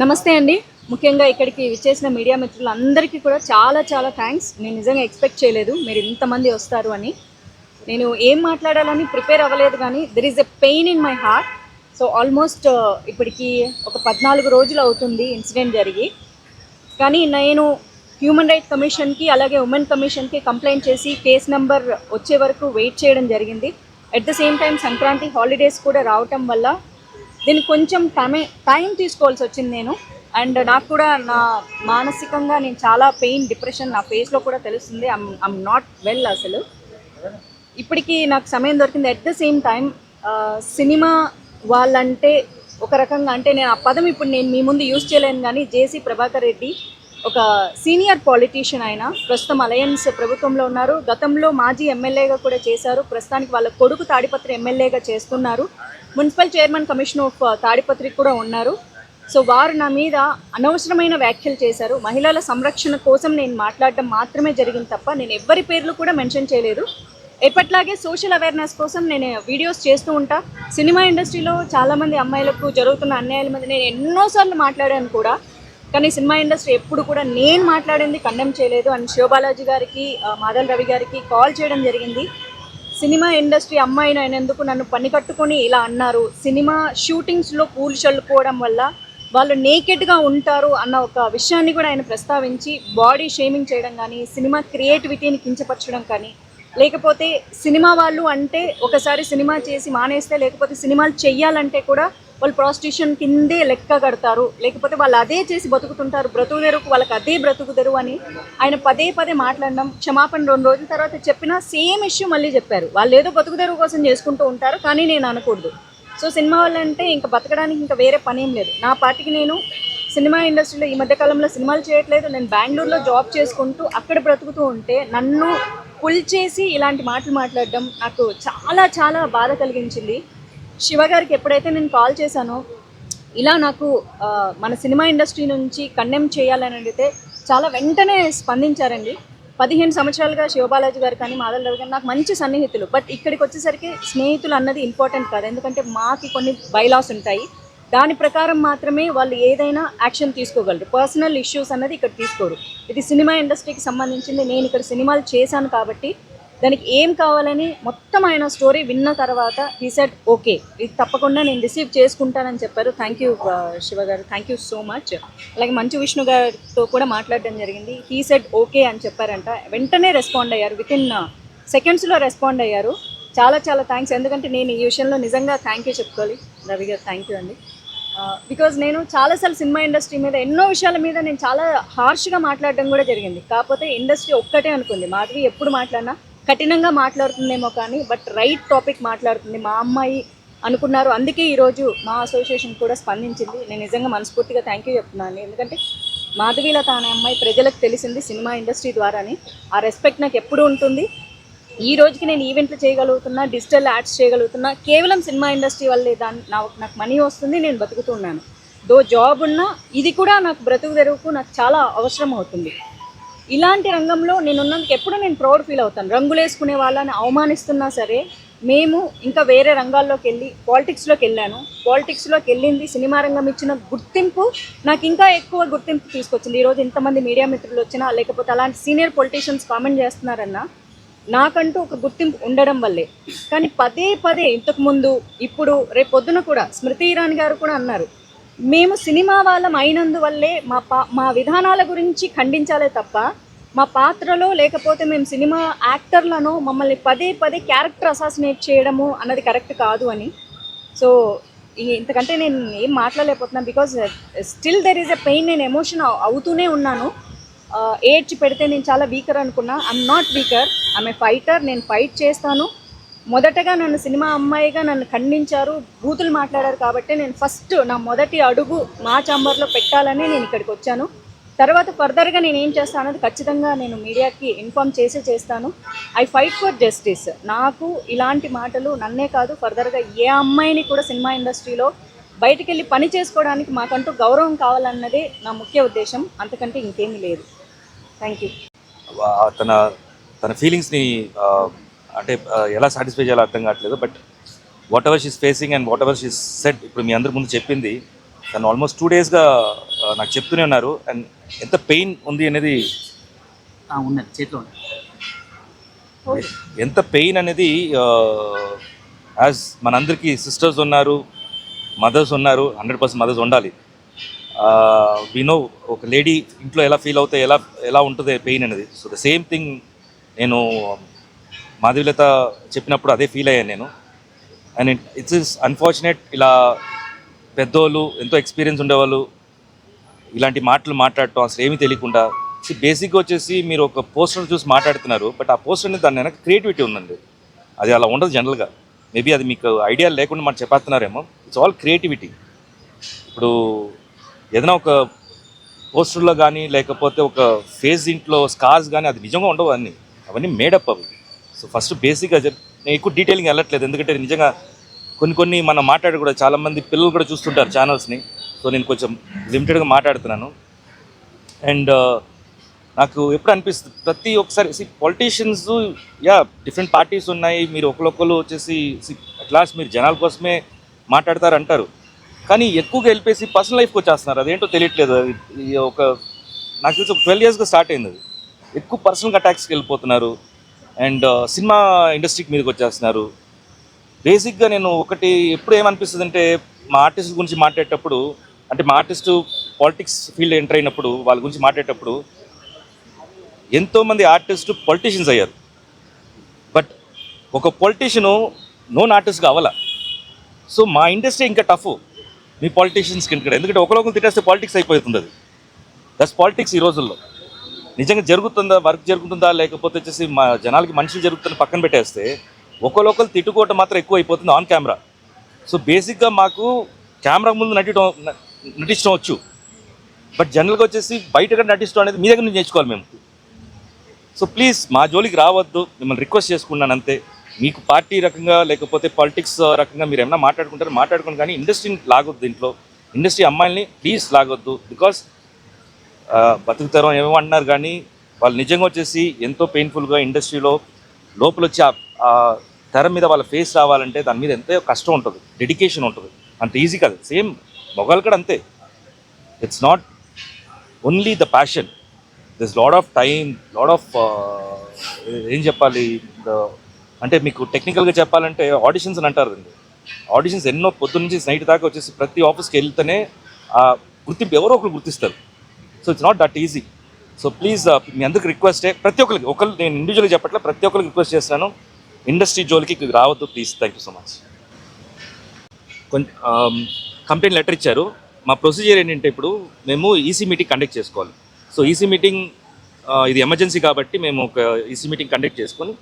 నమస్తే అండి. ముఖ్యంగా ఇక్కడికి విచ్చేసిన మీడియా మిత్రులందరికీ కూడా చాలా చాలా థ్యాంక్స్ నేను నిజంగా ఎక్స్పెక్ట్ చేయలేదు. మీరు ఇంతమంది వస్తారు అని. నేను ఏం మాట్లాడాలని ప్రిపేర్ అవ్వలేదు కానీ there is a pain in my heart so almost ఇప్పటికి ఒక పద్నాలుగు రోజులు అవుతుంది ఇన్సిడెంట్ జరిగి. కానీ నేను హ్యూమన్ రైట్ కమిషన్కి అలాగే ఉమెన్ కమిషన్కి కంప్లైంట్ చేసి కేస్ నెంబర్ వచ్చే వరకు వెయిట్ చేయడం జరిగింది. At the same time Sankranti holidays కూడా రావటం వల్ల దీనికి కొంచెం టైం టైం తీసుకోవాల్సి వచ్చింది నేను. అండ్ నాకు కూడా నా మానసికంగా నేను చాలా పెయిన్ డిప్రెషన్ నా ఫేస్లో కూడా తెలుస్తుంది. ఐమ్ ఐమ్ నాట్ వెల్ అసలు. ఇప్పటికి నాకు సమయం దొరికింది. At the same time cinema వాళ్ళంటే ఒక రకంగా అంటే నేను ఆ పదం ఇప్పుడు నేను మీ ముందు యూజ్ చేయలేను కానీ జేసీ ప్రభాకర్ రెడ్డి ఒక సీనియర్ పాలిటీషియన్ ఆయన ప్రస్తుతం అలయన్స్ ప్రభుత్వంలో ఉన్నారు. గతంలో మాజీ ఎమ్మెల్యేగా కూడా చేశారు. ప్రస్తుతానికి వాళ్ళ కొడుకు తాడిపత్రి ఎమ్మెల్యేగా చేస్తున్నారు. Municipal chairman commission of Tadipatri కూడా ఉన్నారు. సో వారు నా మీద అనవసరమైన వ్యాఖ్యలు చేశారు. మహిళల సంరక్షణ కోసం నేను మాట్లాడడం మాత్రమే జరిగింది తప్ప నేను ఎవ్వరి పేర్లు కూడా మెన్షన్ చేయలేదు. ఎప్పట్లాగే సోషల్ అవేర్నెస్ కోసం నేను వీడియోస్ చేస్తూ ఉంటా. సినిమా ఇండస్ట్రీలో చాలామంది అమ్మాయిలకు జరుగుతున్న అన్యాయాల మీద నేను ఎన్నోసార్లు మాట్లాడాను కూడా. కానీ సినిమా ఇండస్ట్రీ ఎప్పుడు కూడా నేను మాట్లాడింది కండెమ్ చేయలేదు. అండ్ శివబాలాజీ గారికి మాధవ్ రవి గారికి కాల్ చేయడం జరిగింది. సినిమా ఇండస్ట్రీ అమ్మాయిని అయినందుకు నన్ను పని కట్టుకొని ఇలా అన్నారు. సినిమా షూటింగ్స్లో పూలు చల్లుకోవడం వల్ల వాళ్ళు నేకెడ్గా ఉంటారు అన్న ఒక విషయాన్ని కూడా ఆయన ప్రస్తావించి బాడీ షేమింగ్ చేయడం కానీ సినిమా క్రియేటివిటీని కించపరచడం కానీ లేకపోతే సినిమా వాళ్ళు అంటే ఒకసారి సినిమా చేసి మానేస్తే లేకపోతే సినిమాలు చెయ్యాలంటే కూడా వాళ్ళు ప్రాస్టిట్యూషన్ కిందే లెక్క కడతారు. లేకపోతే వాళ్ళు అదే చేసి బతుకుతుంటారు. బ్రతుకుదెరుకు వాళ్ళకి అదే బ్రతుకుదెరు అని ఆయన పదే పదే మాట్లాడడం క్షమాపణ రెండు రోజుల తర్వాత చెప్పినా సేమ్ ఇష్యూ మళ్ళీ చెప్పారు. వాళ్ళు ఏదో బతుకుదెరువు కోసం చేసుకుంటూ ఉంటారు కానీ నేను అనకూడదు. సో సినిమా వాళ్ళంటే ఇంకా బతకడానికి ఇంకా వేరే పని ఏం లేదు. నా పార్టీకి నేను సినిమా ఇండస్ట్రీలో ఈ మధ్య కాలంలో సినిమాలు చేయట్లేదు. నేను బెంగళూరులో జాబ్ చేసుకుంటూ అక్కడ బ్రతుకుతూ ఉంటే నన్ను పుల్ చేసి ఇలాంటి మాటలు మాట్లాడడం నాకు చాలా చాలా బాధ కలిగించింది. శివ గారికి ఎప్పుడైతే నేను కాల్ చేశానో ఇలా నాకు మన సినిమా ఇండస్ట్రీ నుంచి కండెమ్ చేయాలని అడిగితే చాలా వెంటనే స్పందించారండి. పదిహేను సంవత్సరాలుగా శివబాలాజీ గారు కానీ మాధవ్ రావు గారు నాకు మంచి సన్నిహితులు. బట్ ఇక్కడికి వచ్చేసరికి స్నేహితులు అన్నది ఇంపార్టెంట్ కాదు. ఎందుకంటే మాకు కొన్ని బైలాస్ ఉంటాయి. దాని ప్రకారం మాత్రమే వాళ్ళు ఏదైనా యాక్షన్ తీసుకోగలరు. పర్సనల్ ఇష్యూస్ అన్నది ఇక్కడ తీసుకోరు. ఇది సినిమా ఇండస్ట్రీకి సంబంధించింది. నేను ఇక్కడ సినిమాలు చేశాను కాబట్టి దానికి ఏం కావాలని మొత్తం ఆయన స్టోరీ విన్న తర్వాత హీ సెట్ ఓకే ఇది తప్పకుండా నేను రిసీవ్ చేసుకుంటానని చెప్పారు. థ్యాంక్ యూ uh, శివ గారు. థ్యాంక్ యూ సో మచ్ అలాగే మంచు విష్ణు గారితో కూడా మాట్లాడడం జరిగింది. హీ సెడ్ ఓకే అని చెప్పారంట. వెంటనే రెస్పాండ్ అయ్యారు. విత్ ఇన్ సెకండ్స్లో రెస్పాండ్ అయ్యారు. చాలా చాలా థ్యాంక్స్ ఎందుకంటే నేను ఈ విషయంలో నిజంగా థ్యాంక్ యూ చెప్పుకోవాలి. రవి గారు థ్యాంక్ యూ అండి. Uh, బికాజ్ నేను చాలాసార్లు సినిమా ఇండస్ట్రీ మీద ఎన్నో విషయాల మీద నేను చాలా హార్ష్గా మాట్లాడడం కూడా జరిగింది. కాకపోతే ఇండస్ట్రీ ఒక్కటే అనుకుంది. మాధవి ఎప్పుడు మాట్లాడినా కఠినంగా మాట్లాడుతుందేమో కానీ బట్ రైట్ టాపిక్ మాట్లాడుతుంది. మా అమ్మాయి అనుకున్నారు. అందుకే ఈరోజు మా అసోసియేషన్ కూడా స్పందించింది. నేను నిజంగా మనస్ఫూర్తిగా థ్యాంక్ యూ చెప్తున్నాను. ఎందుకంటే మాధవీలత అనే అమ్మాయి ప్రజలకు తెలిసింది సినిమా ఇండస్ట్రీ ద్వారానే. ఆ రెస్పెక్ట్ నాకు ఎప్పుడు ఉంటుంది. ఈ రోజుకి నేను ఈవెంట్లు చేయగలుగుతున్నా డిజిటల్ యాడ్స్ చేయగలుగుతున్నా. కేవలం సినిమా ఇండస్ట్రీ వల్లే దాన్ని నా నాకు మనీ వస్తుంది. నేను బతుకుతున్నాను దో జాబ్ ఉన్నా ఇది కూడా నాకు బ్రతుకు తెరువుకు నాకు చాలా అవసరం అవుతుంది. ఇలాంటి రంగంలో నేనున్నందుకు ఎప్పుడు నేను ప్రౌడ్ ఫీల్ అవుతాను. రంగులు వేసుకునే వాళ్ళని అవమానిస్తున్నా సరే మేము ఇంకా వేరే రంగాల్లోకి వెళ్ళి పాలిటిక్స్లోకి వెళ్ళాను. పాలిటిక్స్లోకి వెళ్ళింది సినిమా రంగం ఇచ్చిన గుర్తింపు నాకు ఇంకా ఎక్కువ గుర్తింపు తీసుకొచ్చింది. ఈరోజు ఇంతమంది మీడియా మిత్రులు వచ్చినా లేకపోతే అలాంటి సీనియర్ పొలిటీషియన్స్ కామెంట్ చేస్తున్నారన్నా నాకంటూ ఒక గుర్తింపు ఉండడం వల్లే. కానీ పదే పదే ఇంతకుముందు ఇప్పుడు రేపు పొద్దున కూడా స్మృతి ఇరానీ గారు కూడా అన్నారు. మేము సినిమా వాళ్ళం అయినందువల్లే మా పా మా విధానాల గురించి ఖండించాలే తప్ప మా పాత్రలో లేకపోతే మేము సినిమా యాక్టర్లను మమ్మల్ని పదే పదే క్యారెక్టర్ అసాసినేట్ చేయడము అన్నది కరెక్ట్ కాదు అని. సో ఇంతకంటే నేను ఏం మాట్లాడలేకపోతున్నాను because still there is a pain నేను ఎమోషన్ అవుతూనే ఉన్నాను. ఏడ్చి పెడితే నేను చాలా వీకర్ అనుకున్నా. I'm not weaker. I'm a fighter. నేను ఫైట్ చేస్తాను. మొదటగా నన్ను సినిమా అమ్మాయిగా నన్ను ఖండించారు బూతులు మాట్లాడారు కాబట్టి నేను ఫస్ట్ నా మొదటి అడుగు మా చాంబర్లో పెట్టాలని నేను ఇక్కడికి వచ్చాను. తర్వాత ఫర్దర్గా నేను ఏం చేస్తాను అనేది ఖచ్చితంగా నేను మీడియాకి ఇన్ఫామ్ చేసే చేస్తాను. I fight for justice. నాకు ఇలాంటి మాటలు నన్నే కాదు ఫర్దర్గా ఏ అమ్మాయిని కూడా సినిమా ఇండస్ట్రీలో బయటికి వెళ్ళి పని చేసుకోవడానికి మాకంటూ గౌరవం కావాలన్నదే నా ముఖ్య ఉద్దేశం. అంతకంటే ఇంకేమీ లేదు. Thank you. తన తన ఫీలింగ్స్ని అంటే ఎలా సాటిస్ఫై చేయాలో అర్థం కావట్లేదు but whatever she's facing and whatever she's set ఇప్పుడు మీ అందరి ముందు చెప్పింది తను ఆల్మోస్ట్ టూ డేస్గా నాకు చెప్తూనే ఉన్నారు అండ్ ఎంత పెయిన్ ఉంది అనేది ఉన్నది చేతిలో ఎంత పెయిన్ అనేది యాజ్ మనందరికీ సిస్టర్స్ ఉన్నారు మదర్స్ ఉన్నారు హండ్రెడ్ పర్సెంట్ మదర్స్ ఉండాలి. వినో ఒక లేడీ ఇంట్లో ఎలా ఫీల్ అవుతాయి ఎలా ఎలా ఉంటుంది పెయిన్ అనేది. సో ద సేమ్ థింగ్ నేను మాధవిలత చెప్పినప్పుడు అదే ఫీల్ అయ్యాను నేను. అండ్ ఇట్స్ ఇస్ అన్ఫార్చునేట్ ఇలా పెద్దోళ్ళు ఎంతో ఎక్స్పీరియన్స్ ఉండేవాళ్ళు ఇలాంటి మాటలు మాట్లాడటం అసలు ఏమీ తెలియకుండా బేసిక్గా వచ్చేసి మీరు ఒక పోస్టర్ చూసి మాట్లాడుతున్నారు బట్ ఆ పోస్టర్ అనేది దాని వెనక క్రియేటివిటీ ఉందండి. అది అలా ఉండదు జనరల్గా మేబీ అది మీకు ఐడియా లేకుండా మనం చెప్పేస్తున్నారేమో. ఇట్స్ ఆల్ క్రియేటివిటీ ఇప్పుడు ఏదైనా ఒక పోస్టర్లో కానీ లేకపోతే ఒక ఫేస్ ఇంట్లో స్కార్స్ కానీ అది నిజంగా ఉండవు అన్నీ. అవన్నీ మేడప్ అవి. సో ఫస్ట్ బేసిక్గా నేను ఎక్కువ డీటెయిలింగ్ వెళ్ళట్లేదు. ఎందుకంటే నిజంగా కొన్ని కొన్ని మనం మాట్లాడి కూడా చాలామంది పిల్లలు కూడా చూస్తుంటారు ఛానల్స్ని సో నేను కొంచెం లిమిటెడ్గా మాట్లాడుతున్నాను. అండ్ uh, నాకు ఎప్పుడు అనిపిస్తుంది ప్రతి ఒక్కసారి పొలిటీషియన్స్ యా డిఫరెంట్ పార్టీస్ ఉన్నాయి. మీరు ఒకరొకరు వచ్చేసి అట్లాస్ట్ మీరు జనాల కోసమే మాట్లాడతారు అంటారు కానీ ఎక్కువగా వెళ్ళిపోయి పర్సనల్ లైఫ్కి వచ్చేస్తున్నారు. అదేంటో తెలియట్లేదు. ఒక నాకు తెలిసి ఒక ట్వెల్వ్ ఇయర్స్గా స్టార్ట్ అయింది అది. ఎక్కువ పర్సనల్ అటాక్స్కి వెళ్ళిపోతున్నారు. అండ్ సినిమా ఇండస్ట్రీకి మీదకి వచ్చేస్తున్నారు. బేసిక్గా నేను ఒకటి ఎప్పుడు ఏమనిపిస్తుంది అంటే మా ఆర్టిస్ట్ గురించి మాట్లాడేటప్పుడు అంటే మా ఆర్టిస్ట్ పాలిటిక్స్ ఫీల్డ్ ఎంటర్ అయినప్పుడు వాళ్ళ గురించి మాట్లాడేటప్పుడు ఎంతోమంది ఆర్టిస్ట్ పొలిటీషియన్స్ అయ్యారు. బట్ ఒక పొలిటీషియను నోన్ ఆర్టిస్ట్గా అవ్వాల. సో మా ఇండస్ట్రీ ఇంకా టఫ్. మీ పాలిటీషియన్స్కి ఇక్కడ ఎందుకంటే ఒకరొకరు తిట్టేస్తే పాలిటిక్స్ అయిపోతుంది అది దట్స్ పాలిటిక్స్ ఈ రోజుల్లో. నిజంగా జరుగుతుందా? వర్క్ జరుగుతుందా? లేకపోతే వచ్చేసి మా జనాలకి మనుషులు జరుగుతుందని పక్కన పెట్టేస్తే ఒకరొకరు తిట్టుకోవటం మాత్రం ఎక్కువ అయిపోతుంది ఆన్ కెమెరా సో బేసిక్గా మాకు కెమెరా ముందు నటించడం నటించడం వచ్చు. బట్ జనరల్గా వచ్చేసి బయటగా నటించడం అనేది మీ దగ్గర నుంచి నేర్చుకోవాలి మేము. సో ప్లీజ్ మా జోలికి రావద్దు. మిమ్మల్ని రిక్వెస్ట్ చేసుకున్నాను అంతే. మీకు పార్టీ రకంగా లేకపోతే పాలిటిక్స్ రకంగా మీరు ఏమైనా మాట్లాడుకుంటారు మాట్లాడుకోండి. కానీ ఇండస్ట్రీని లాగొద్దు దీంట్లో. ఇండస్ట్రీ అమ్మాయిల్ని ప్లీజ్ లాగొద్దు. బికాస్ బతుకుతారం ఏమో అంటున్నారు కానీ వాళ్ళు నిజంగా వచ్చేసి ఎంతో పెయిన్ఫుల్గా ఇండస్ట్రీలో లోపల వచ్చి ఆ- తెర మీద వాళ్ళ ఫేస్ రావాలంటే దాని మీద ఎంతో కష్టం ఉంటుంది డెడికేషన్ ఉంటుంది. అంత ఈజీ కాదు. సేమ్ మొగలు కూడా అంతే. It's not only the passion this lot of time lot of ఏం చెప్పాలి? అంటే మీకు టెక్నికల్గా చెప్పాలంటే ఆడిషన్స్ అని అంటారు అండి ఆడిషన్స్ ఎన్నో పొద్దున్న నుంచి నైట్ దాకా వచ్చేసి ప్రతి ఆఫీస్కి వెళ్తేనే ఆ గుర్తింపు ఎవరో ఒకరు గుర్తిస్తారు. So it's not that easy so please మీ అందరికి రిక్వెస్టే ప్రతి ఒక్కరికి ఒకరు నేను ఇండివిజువల్గా చెప్పట్లే ప్రతి ఒక్కరికి రిక్వెస్ట్ చేస్తాను. ఇండస్ట్రీ జోలికి రావద్దు please thank you so much కొంచెం కంప్లైంట్ లెటర్ ఇచ్చారు. మా ప్రొసీజర్ ఏంటంటే ఇప్పుడు మేము ఈసీ మీటింగ్ కండక్ట్ చేసుకోవాలి. సో ఈసీ మీటింగ్ ఇది ఎమర్జెన్సీ కాబట్టి మేము ఒక ఈసీ మీటింగ్ కండక్ట్ చేసుకొని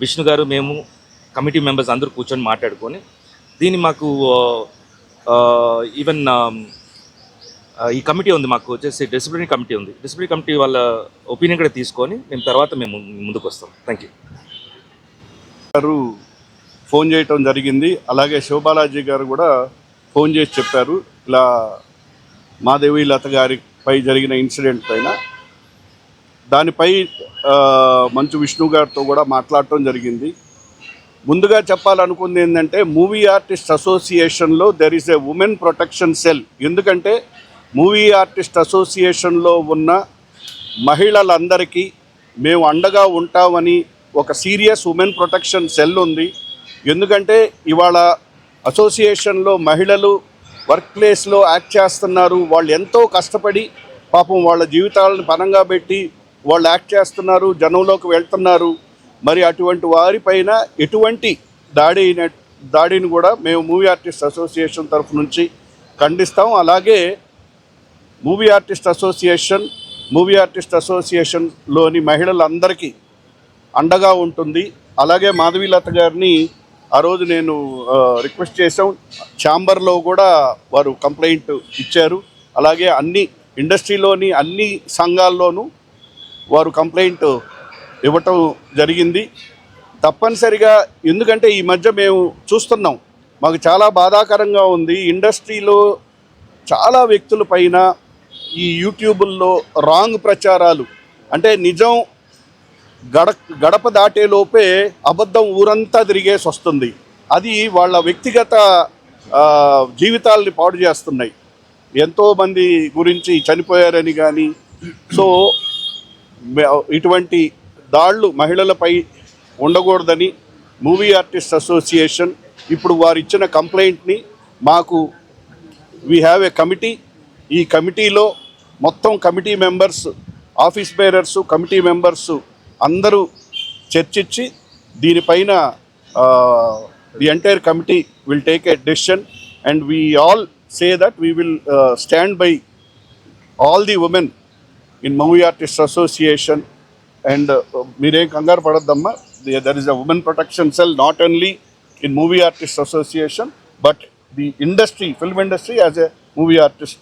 విష్ణు గారు మేము కమిటీ మెంబర్స్ అందరూ కూర్చొని మాట్లాడుకొని దీన్ని మాకు ఈవెన్ ఈ కమిటీ ఉంది మాకు వచ్చేసి డిసిప్లినరీ కమిటీ ఉంది. డిసిప్లినరీ కమిటీ వాళ్ళ ఒపీనియన్ కూడా తీసుకొని మేము తర్వాత మేము ముందుకు వస్తాం. థ్యాంక్ యూ గారు ఫోన్ చేయటం జరిగింది. అలాగే శివబాలాజీ గారు కూడా ఫోన్ చేసి చెప్పారు. ఇలా మాదేవి లత గారిపై జరిగిన ఇన్సిడెంట్ పైన. దానిపై మంచు విష్ణు గారితో కూడా మాట్లాడటం జరిగింది. ముందుగా చెప్పాలనుకుంది ఏంటంటే మూవీ ఆర్టిస్ట్ అసోసియేషన్లో there is a women protection cell ఎందుకంటే మూవీ ఆర్టిస్ట్ అసోసియేషన్లో ఉన్న మహిళలందరికీ మేము అండగా ఉంటామని ఒక సీరియస్ ఉమెన్ ప్రొటెక్షన్ సెల్ ఉంది. ఎందుకంటే ఇవాళ అసోసియేషన్లో మహిళలు వర్క్ ప్లేస్లో యాక్ట్ చేస్తున్నారు. వాళ్ళు ఎంతో కష్టపడి పాపం వాళ్ళ జీవితాలను పనంగా పెట్టి వాళ్ళు యాక్ట్ చేస్తున్నారు జనంలోకి వెళ్తున్నారు. మరి అటువంటి వారిపైన ఎటువంటి దాడి అయిన దాడిని కూడా మేము మూవీ ఆర్టిస్ట్ అసోసియేషన్ తరఫు నుంచి ఖండిస్తాం. అలాగే movie artist association movie artist అసోసియేషన్లోని మహిళలందరికీ అండగా ఉంటుంది. అలాగే మాధవీలత గారిని ఆ రోజు నేను రిక్వెస్ట్ చేసాం ఛాంబర్లో కూడా వారు కంప్లైంట్ ఇచ్చారు. అలాగే అన్ని ఇండస్ట్రీలోని అన్ని సంఘాల్లోనూ వారు కంప్లైంట్ ఇవ్వటం జరిగింది. తప్పనిసరిగా ఎందుకంటే ఈ మధ్య మేము చూస్తున్నాం. మాకు చాలా బాధాకరంగా ఉంది. ఇండస్ట్రీలో చాలా వ్యక్తుల పైన ఈ యూట్యూబుల్లో రాంగ్ ప్రచారాలు. అంటే నిజం గడ గడప దాటేలోపే అబద్ధం ఊరంతా తిరిగేసి వస్తుంది. అది వాళ్ళ వ్యక్తిగత జీవితాలని జీవితాల్ని పాడు చేస్తున్నాయి. ఎంతోమంది గురించి చనిపోయారని కానీ సో ఇటువంటి దాళ్ళు మహిళలపై ఉండకూడదని మూవీ ఆర్టిస్ట్ అసోసియేషన్ ఇప్పుడు వారు ఇచ్చిన కంప్లైంట్ని మాకు వీ హ్యావ్ ఏ కమిటీ ఈ కమిటీలో మొత్తం committee members office bearers committee members అందరూ చర్చించి దీనిపైన the entire committee will take a decision and we all say that we will stand by all the women in movie artist association and మీరేం కంగారు పడద్దమ్మా. There is a women protection cell not only in movie artist association but the industry film industry as a movie artist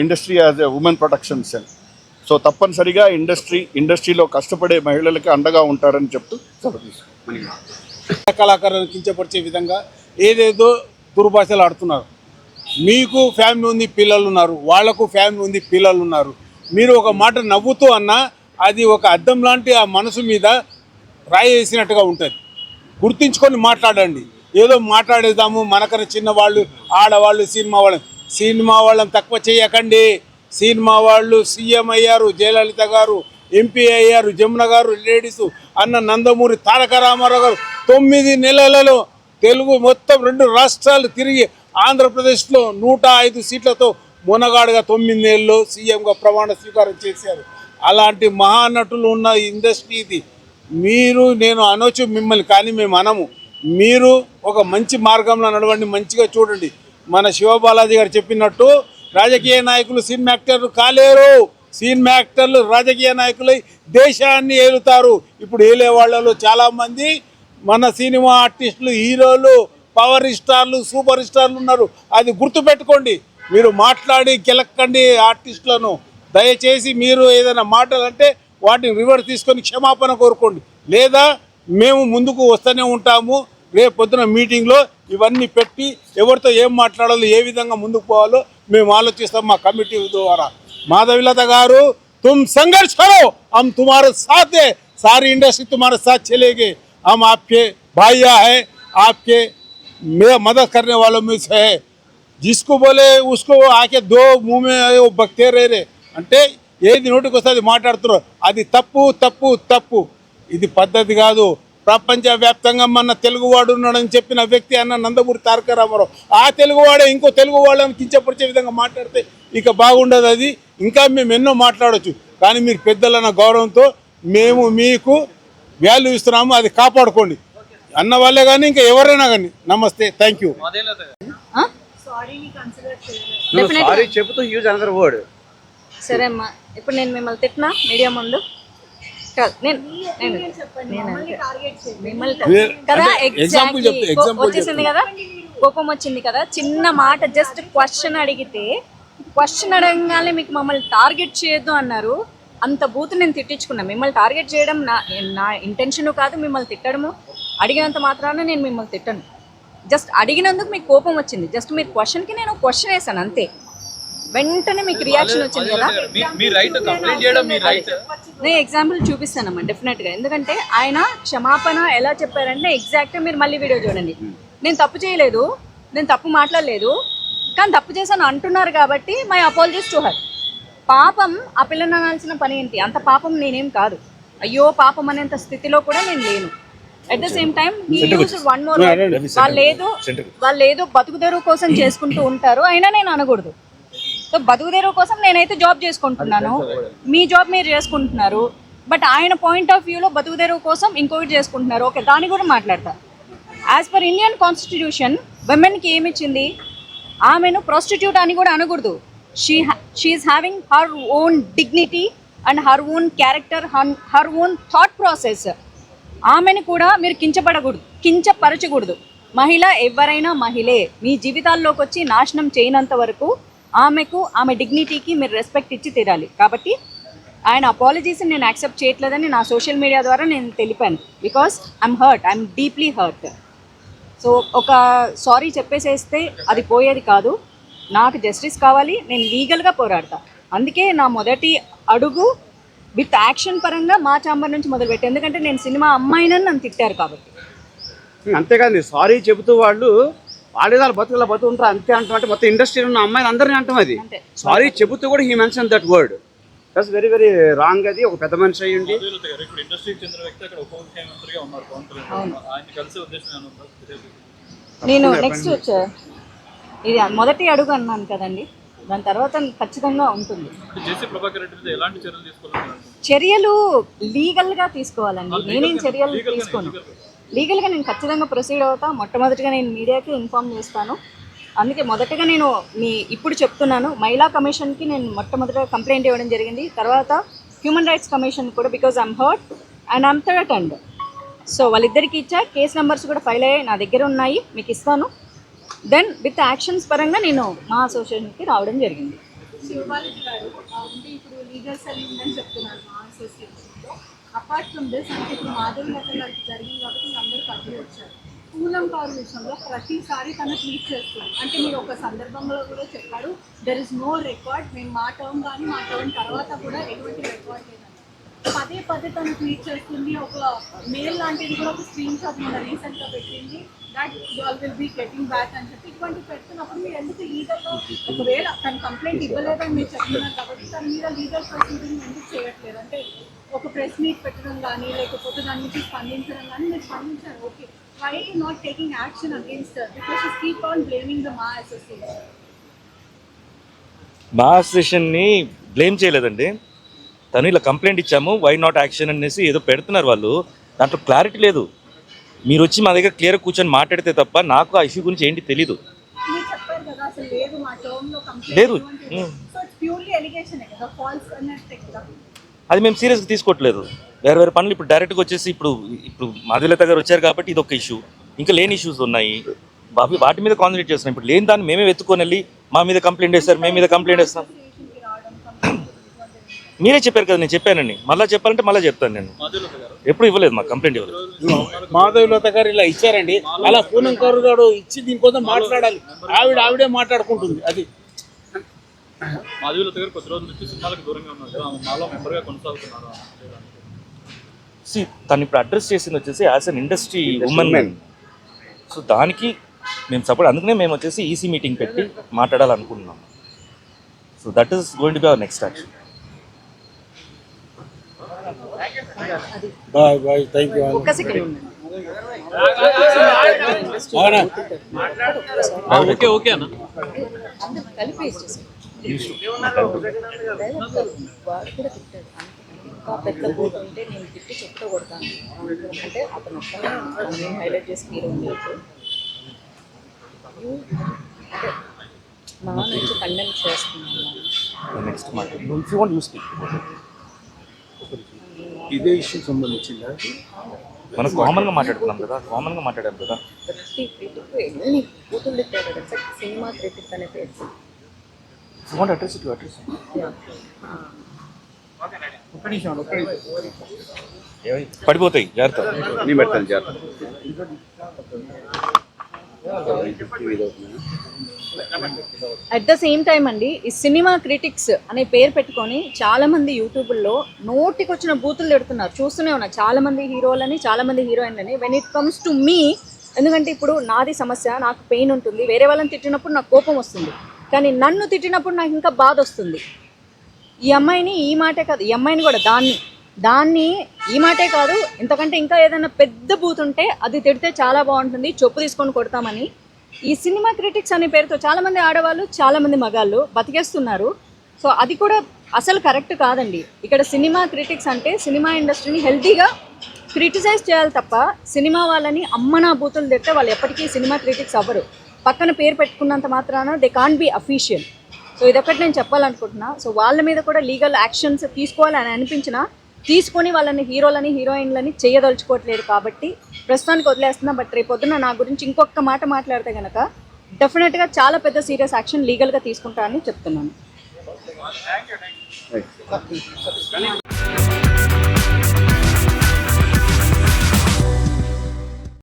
industry as a women protection cell so తప్పనిసరిగా industry ఇండస్ట్రీలో కష్టపడే మహిళలకి అండగా ఉంటారని చెప్తూ సెలవు కళాకారులను కించపరిచే విధంగా ఏదేదో దుర్భాషలు ఆడుతున్నారు. మీకు ఫ్యామిలీ ఉంది పిల్లలు ఉన్నారు వాళ్ళకు ఫ్యామిలీ ఉంది పిల్లలు ఉన్నారు. మీరు ఒక మాట నవ్వుతూ అన్నా అది ఒక అద్దం లాంటి ఆ మనసు మీద రాయి వేసినట్టుగా ఉంటుంది. గుర్తించుకొని మాట్లాడండి. ఏదో మాట్లాడేద్దాము మనకన్నా చిన్నవాళ్ళు ఆడవాళ్ళు సినిమా వాళ్ళు సినిమా వాళ్ళని తక్కువ చేయకండి. సినిమా వాళ్ళు సీఎం అయ్యారు జయలలిత గారు ఎంపీ అయ్యారు జమున గారు లేడీస్ అన్న నందమూరి తారక రామారావు గారు తొమ్మిది నెలలలో తెలుగు మొత్తం రెండు రాష్ట్రాలు తిరిగి ఆంధ్రప్రదేశ్లో నూట ఐదు సీట్లతో మునగాడుగా తొమ్మిది నెలలు సీఎంగా ప్రమాణ స్వీకారం చేశారు. అలాంటి మహానటులు ఉన్న ఇండస్ట్రీ ఇది. మీరు నేను అనొచ్చు మిమ్మల్ని కానీ మేము అనము. మీరు ఒక మంచి మార్గంలో నడవండి మంచిగా చూడండి. మన శివబాలాజీ గారు చెప్పినట్టు రాజకీయ నాయకులు సినిమా యాక్టర్లు కాలేరు. సినిమా యాక్టర్లు రాజకీయ నాయకులై దేశాన్ని ఏలుతారు. ఇప్పుడు ఏలే వాళ్ళలో చాలామంది మన సినిమా ఆర్టిస్టులు హీరోలు పవర్ స్టార్లు సూపర్ స్టార్లు ఉన్నారు. అది గుర్తుపెట్టుకోండి. మీరు మాట్లాడి గెలక్కండి ఆర్టిస్టులను. దయచేసి మీరు ఏదైనా మాటలు అంటే వాటిని రివర్స్ తీసుకొని క్షమాపణ కోరుకోండి. లేదా మేము ముందుకు వస్తూనే ఉంటాము. రేపు పొద్దున మీటింగ్లో ఇవన్నీ పెట్టి ఎవరితో ఏం మాట్లాడాలో ఏ విధంగా ముందుకు పోవాలో మేము ఆలోచిస్తాం మా కమిటీ ద్వారా. మాధవిలత గారు తుమ్ संघर्ष करो हम సాతే సారీ ఇండస్ట్రీ सारी సాత్ చెలేగే साथ ఆప్కే हम హే ఆప్కే మే आपके కర్నే వాళ్ళ మీ में జిస్కు బోలే जिसको ఆకే దో మూమే భక్తే मुंह అంటే ఏది నోటికి వస్తే అది మాట్లాడుతున్నారు. అది తప్పు తప్పు తప్పు. ఇది పద్ధతి కాదు. ప్రపంచవ్యాప్తంగా మన తెలుగువాడు ఉన్నాడని చెప్పిన వ్యక్తి అన్న నందమూరి తారక రామారావు ఆ తెలుగువాడే ఇంకో తెలుగు వాళ్ళని కించపరిచే విధంగా మాట్లాడితే ఇక బాగుండదు అది. ఇంకా మేము ఎన్నో మాట్లాడవచ్చు కానీ మీరు పెద్దలన్న గౌరవంతో మేము మీకు వాల్యూ ఇస్తున్నాము. అది కాపాడుకోండి. అన్న వాళ్ళే కానీ ఇంకా ఎవరైనా కానీ నమస్తే. థ్యాంక్ యూ సారీ చెబుతూ యూజ్ అనదర్ వర్డ్ సరే అమ్మా. ఇప్పుడు నేను మిమ్మల్ని తిట్టినా? మీడియా ముందు? కాదు నేను నేను. మిమ్మల్ని కదా వచ్చేసింది కదా? కోపం వచ్చింది కదా? చిన్న మాట జస్ట్ క్వశ్చన్ అడిగితే క్వశ్చన్ అడగగానే మీకు మమ్మల్ని టార్గెట్ చేయొద్దు అన్నారు. అంత బూత్ నేను తిట్టించుకున్నా. మిమ్మల్ని టార్గెట్ చేయడం నా నా ఇంటెన్షన్ కాదు మిమ్మల్ని తిట్టడము. అడిగినంత మాత్రాన నేను మిమ్మల్ని తిట్టను. జస్ట్ అడిగినందుకు మీకు కోపం వచ్చింది. జస్ట్ మీరు క్వశ్చన్కి నేను క్వశ్చన్ వేసాను అంతే. వెంటనే మీకు రియాక్షన్ వచ్చింది కదా? మీ రైట్ కంప్లైంట్ చేయడం మీ రైట్ నేను ఎగ్జాంపుల్ చూపిస్తానమ్మా డెఫినెట్గా ఎందుకంటే ఆయన క్షమాపణ ఎలా చెప్పారంటే ఎగ్జాక్ట్గా మీరు మళ్ళీ వీడియో చూడండి. నేను తప్పు చేయలేదు నేను తప్పు మాట్లాడలేదు కానీ తప్పు చేశాను అంటున్నారు కాబట్టి మై అపాలజీస్ టు హర్ పాపం ఆ పిల్లని అనాల్సిన పని ఏంటి? అంత పాపం నేనేం కాదు. అయ్యో పాపం అనేంత స్థితిలో కూడా నేను లేను. At the same time one more వాళ్ళు ఏదో వాళ్ళు ఏదో బతుకుదెరువు కోసం చేసుకుంటూ ఉంటారు అయినా నేను అనకూడదు. సో బతుకుదెరువు కోసం నేనైతే జాబ్ చేసుకుంటున్నాను. మీ జాబ్ మీరు చేసుకుంటున్నారు. బట్ ఆయన పాయింట్ ఆఫ్ వ్యూలో బతుకుదెరువు కోసం ఇంకొకటి చేసుకుంటున్నారు. ఓకే దాన్ని కూడా మాట్లాడతా. యాజ్ పర్ ఇండియన్ కాన్స్టిట్యూషన్ విమెన్కి ఏమి ఇచ్చింది ఆమెను ప్రాస్టిట్యూట్ అని కూడా అనకూడదు. She she is having her own dignity and her own character her own thought process ఆమెను కూడా మీరు కించపడకూడదు కించపరచకూడదు. మహిళ ఎవరైనా మహిళే. మీ జీవితాల్లోకి వచ్చి నాశనం చేయనంత వరకు ఆమెకు ఆమె డిగ్నిటీకి మీరు రెస్పెక్ట్ ఇచ్చి తీరాలి. కాబట్టి ఆయన అపాలజీస్ని నేను యాక్సెప్ట్ చేయట్లేదని నా సోషల్ మీడియా ద్వారా నేను తెలిపాను. Because I'm hurt I'm deeply hurt so ఒక సారీ చెప్పేసేస్తే అది పోయేది కాదు. నాకు జస్టిస్ కావాలి నేను లీగల్గా పోరాడతా. అందుకే నా మొదటి అడుగు విత్ యాక్షన్ పరంగా మా చాంబర్ నుంచి మొదలుపెట్టి. ఎందుకంటే నేను సినిమా అమ్మాయినని నన్ను తిట్టారు కాబట్టి. అంతేకాదు సారీ చెబుతూ వాళ్ళు వాళ్ళు వాళ్ళ బతుకుల బతుకుంటారు అంతే అంటాం అంటే మొత్తం ఇండస్ట్రీలో ఉన్న అమ్మాయిలు అందరినీ అంటాం అది. సారీ చెబుతూ కూడా he mention that word that's very very wrong అది. ఒక పెద్ద మనిషి అయ్యి ఉండి. మాధవి లత గారు ఇప్పుడు ఇండస్ట్రీకి చెందిన వ్యక్తి అక్కడ ఉప ముఖ్యమంత్రిగా ఉన్నారు పవన్ కళ్యాణ్. గారు. ఆయన కలిసే ఉద్దేశం ఏమైనా ఉందా? తెలియదు. నేను నెక్స్ట్ వచ్చా. ఇది మొదటి అడుగు అన్నాను కదండి. దాని తర్వాత ఖచ్చితంగా ఉంటుంది. చర్యలు తీసుకోవాలని చర్యలు లీగల్గా తీసుకోవాలండి. నేనేం చర్యలు తీసుకోను. లీగల్గా నేను ఖచ్చితంగా ప్రొసీడ్ అవుతా. మొట్టమొదటిగా నేను మీడియాకి ఇన్ఫార్మ్ చేస్తాను. అందుకే మొదటగా నేను మీ ఇప్పుడు చెప్తున్నాను. మహిళా కమిషన్కి నేను మొట్టమొదట కంప్లైంట్ ఇవ్వడం జరిగింది. తర్వాత హ్యూమన్ రైట్స్ కమిషన్ కూడా because I'm hurt and I'm hurt and so వాళ్ళిద్దరికి ఇచ్చా. కేసు నెంబర్స్ కూడా ఫైల్ అయ్యాయి. నా దగ్గర ఉన్నాయి. మీకు ఇస్తాను. దెన్ విత్ యాక్షన్స్ పరంగా నేను మా అసోసియేషన్కి రావడం జరిగింది. శివబాలి గారు ఇప్పుడు లీగల్ సెల్ ఉందని చెప్తున్నారు మా అసోసియేషన్ అపార్ట్ ఫ్రమ్ దిస్ అంటే ఇప్పుడు మాధవ్ లత గారికి జరిగింది కాబట్టి మీరు అందరూ కథలు వచ్చారు. పూలం కారు విషయంలో ప్రతిసారి తను ట్వీట్ చేస్తుంది. అంటే మీరు ఒక సందర్భంలో కూడా చెప్పారు దెర్ ఇస్ నో రికార్డ్ మేము మా టర్మ్ కానీ మా టర్మ్ తర్వాత కూడా ఎటువంటి రికార్డ్ లేదని. పదే పదే తను ట్వీట్ చేస్తుంది. ఒక మెయిల్ లాంటిది కూడా ఒక స్క్రీన్ షాట్ మన రీసెంట్గా పెట్టింది. That all will be getting back అని చెప్పి ఇటువంటి పెడుతున్నప్పుడు మీరు ఎందుకు లీగల్లో ఒకవేళ తను కంప్లైంట్ ఇవ్వలేదని మీరు చెప్తున్నారు కాబట్టి తన మీద లీగల్ ప్రొసీడింగ్ ఎందుకు చేయట్లేదు? అంటే ఒక ప్రెస్ మీట్ పెట్టడం కానీ లేకపోతే దాని నుంచి స్పందించడం కానీ మీరు స్పందించారు. Okay why not taking action against because keep on blaming the మా అసోసియేషన్ మా అసోసియేషన్ని బ్లేమ్ చేయలేదండి. తను ఇలా కంప్లైంట్ ఇచ్చాము వై నాట్ యాక్షన్ అనేసి ఏదో పెడుతున్నారు వాళ్ళు. దాంట్లో క్లారిటీ లేదు. మీరు వచ్చి మా దగ్గర క్లియర్ కూర్చొని మాట్లాడితే తప్ప నాకు ఆ ఇష్యూ గురించి ఏంటి తెలీదు. లేదు అది మేము సీరియస్గా తీసుకోవట్లేదు. వేరే వేరే పనులు ఇప్పుడు డైరెక్ట్గా వచ్చేసి ఇప్పుడు ఇప్పుడు మాధులత గారు వచ్చారు కాబట్టి ఇది ఒక ఇష్యూ ఇంకా లేని ఇష్యూస్ ఉన్నాయి. బాబు వాటి మీద కాన్సన్ట్రేట్ చేస్తున్నాం. ఇప్పుడు లేని దాన్ని మేమే వెతుక్కొని వెళ్ళి మా మీద కంప్లైంట్ వేస్తారు మేము మీద కంప్లైంట్ వేస్తాం కంప్లైంట్ మీరే చెప్పారు కదా నేను చెప్పానండి మళ్ళీ చెప్పాలంటే మళ్ళీ చెప్తాను నేను. ఎప్పుడు ఇవ్వలేదు మాకు కంప్లైంట్ ఇవ్వలేదు. మాధవి లత గారు ఇలా ఇచ్చారండి. అలా పూనం కౌరు గారు ఇచ్చి దీనికోసం మాట్లాడాలి. ఆవిడ ఆవిడే మాట్లాడుకుంటుంది అది. మాధవి లత గారు కొద్ది రోజుల నుంచి సినిమాలకు దూరంగా ఉన్నారు. ఆమె మాలో మెంబర్గా కొనసాగుతున్నారు. సి తను ఇప్పుడు అడ్రస్ చేసింది వచ్చేసి as an industry women so దానికి మేము సపోర్ట్ అందుకనే మేము వచ్చేసి ఈసీ మీటింగ్ పెట్టి మాట్లాడాలనుకుంటున్నాం. So that is going to be our next action. Bye bye thank you ఒక్క సెకండ్ ఉండండి. ఓకే ఓకే అన్న. కలిపి వాడు కూడా తిట్టాడు ఇంకా పెద్ద బూట్ ఉంటే నేను తిట్టి చెప్తూ కొడతాను అంటే అతను ఒక్కనే హైలైట్ చేసి You- అంటే మా నుంచి కండెమ్ చేస్తున్నాను నెక్స్ట్ యూస్ ఇదే ఇష్యూ సంబంధించిందా? మనం కామన్గా మాట్లాడుకున్నాం కదా కామన్గా మాట్లాడాం కదా. ప్రతి ఎన్ని బూతులు తిట్టాడు ఎగ్జాక్ట్ సినిమా క్రిటిక్ అనే పేరు. You want address it. Address పడిపోతాయి జాగ్రత్త. నేను పెడతాను జాగ్రత్త. అట్ ద సేమ్ టైం అండి ఈ సినిమా క్రిటిక్స్ అనే పేరు పెట్టుకొని చాలామంది యూట్యూబ్లో నోటికి వచ్చిన బూతులు పెడుతున్నారు చూస్తూనే ఉన్నారు చాలామంది హీరోలని చాలామంది హీరోయిన్లని when it comes to me ఎందుకంటే ఇప్పుడు నాది సమస్య నాకు పెయిన్ ఉంటుంది వేరే వాళ్ళని తిట్టినప్పుడు నాకు కోపం వస్తుంది. కానీ నన్ను తిట్టినప్పుడు నాకు ఇంకా బాధ వస్తుంది. ఈ అమ్మాయిని ఈ మాటే కాదు ఈ అమ్మాయిని కూడా దాన్ని దాన్ని ఈ మాటే కాదు ఇంతకంటే ఇంకా ఏదైనా పెద్ద బూత్ ఉంటే అది తిడితే చాలా బాగుంటుంది చొప్పు తీసుకొని కొడతామని ఈ సినిమా క్రిటిక్స్ అనే పేరుతో చాలామంది ఆడవాళ్ళు చాలామంది మగాళ్ళు బతికేస్తున్నారు. సో అది కూడా అసలు కరెక్ట్ కాదండి. ఇక్కడ సినిమా క్రిటిక్స్ అంటే సినిమా ఇండస్ట్రీని హెల్తీగా క్రిటిసైజ్ చేయాలి తప్ప సినిమా వాళ్ళని అమ్మనా బూతులు తిట్టే వాళ్ళు ఎప్పటికీ సినిమా క్రిటిక్స్ అవ్వరు. పక్కన పేరు పెట్టుకున్నంత మాత్రాన they can't be official so ఇదొకటి నేను చెప్పాలనుకుంటున్నా. సో వాళ్ళ మీద కూడా లీగల్ యాక్షన్స్ తీసుకోవాలని అనిపించినా తీసుకొని వాళ్ళని హీరోలని హీరోయిన్లని చేయదలుచుకోవట్లేదు కాబట్టి ప్రస్తుతానికి వదిలేస్తున్నా బట్ రేపు పొద్దున్న నా గురించి ఇంకొక మాట మాట్లాడితే కనుక డెఫినెట్గా చాలా పెద్ద సీరియస్ యాక్షన్ లీగల్గా తీసుకుంటానని చెప్తున్నాను.